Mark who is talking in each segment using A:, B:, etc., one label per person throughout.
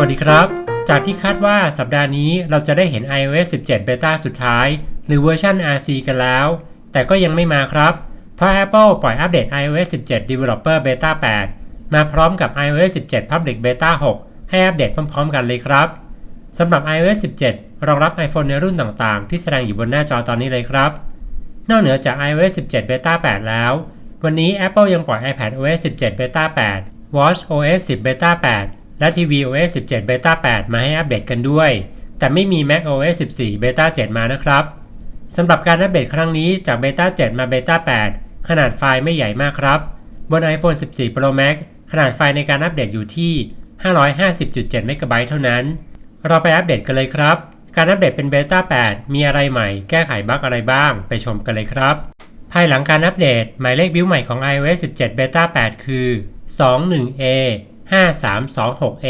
A: วัสดีครับ จากที่คาดว่าสัปดาห์นี้เราจะได้เห็น iOS 17 Beta สุดท้าย หรือเวอร์ชัน RC กันแล้ว แต่ก็ยังไม่มาครับ เพราะ Apple ปล่อยอัปเดต iOS 17 Developer Beta 8 มาพร้อมกับ iOS 17 Public Beta 6 ให้อัปเดตพร้อมๆ กันเลยครับสำหรับ iOS 17 รองรับ iPhone ในรุ่นต่างๆ ที่แสดงอยู่บนหน้าจอตอนนี้เลยครับ นอกเหนือจาก iOS 17 Beta 8 แล้ว วันนี้ Apple ยังปล่อย iPad OS 17 Beta 8 Watch OS 10 Beta 8 และ TV OS 17 Beta 8 มาให้อัปเดตกันด้วย แต่ไม่มี Mac OS 14 Beta 7 มานะครับสำหรับการอัปเดตครั้งนี้จาก Beta 7 มา Beta 8 ขนาดไฟล์ไม่ใหญ่มากครับ บน iPhone 14 Pro Max ขนาดไฟล์ในการอัปเดตอยู่ที่ 550.7เมกะไบต์เท่านั้น เราไปอัปเดตกันเลยครับ การอัปเดตเป็น Beta 8 มีอะไรใหม่ แก้ไขบั๊กอะไรบ้าง ไปชมกันเลยครับ ภายหลังการอัปเดต หมายเลขบิวใหม่ของ iOS 17 Beta 8 คือ 21A 5326A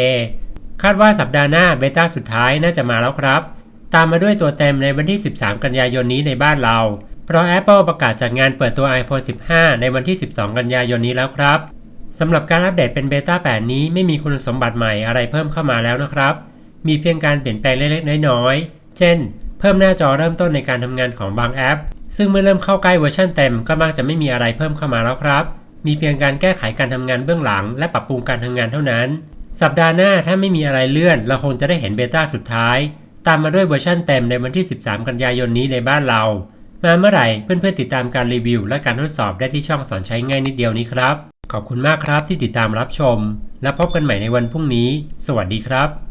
A: คาดว่าสัปดาห์หน้าเบต้าสุดท้ายน่าจะมาแล้วครับ ตามมาด้วยตัวเต็มในวันที่ 13 กันยายนนี้ในบ้านเรา เพราะ Apple ประกาศจัดงานเปิดตัว iPhone 15 ในวันที่ 12 กันยายนนี้แล้วครับสำหรับการอัปเดตเป็นเบต้า8 นี้ไม่มีคุณสมบัติใหม่อะไรเพิ่มเข้ามาแล้วนะครับ มีเพียงการเปลี่ยนแปลงเล็กๆ น้อยๆ เช่น เพิ่มหน้าจอเริ่มต้นในการทำงานของบางแอป ซึ่งเมื่อเริ่มเข้าใกล้เวอร์ชันเต็มก็มักจะไม่มีอะไรเพิ่มเข้ามาแล้วครับ มีเพียงการแก้ไขการทำงานเบื้องหลัง และปรับปรุงการทำงานเท่านั้น สัปดาห์หน้าถ้าไม่มีอะไรเลื่อน เราคงจะได้เห็นเบต้าสุดท้าย ตามมาด้วยเวอร์ชันเต็มในวันที่ 13 กันยายนนี้ในบ้านเรา มาเมื่อไหร่เพื่อนๆติดตามการรีวิว และการทดสอบได้ที่ช่องสอนใช้ง่ายนิดเดียวนี้ครับ ขอบคุณมากครับที่ติดตามรับชม และพบกันใหม่ในวันพรุ่งนี้ สวัสดีครับ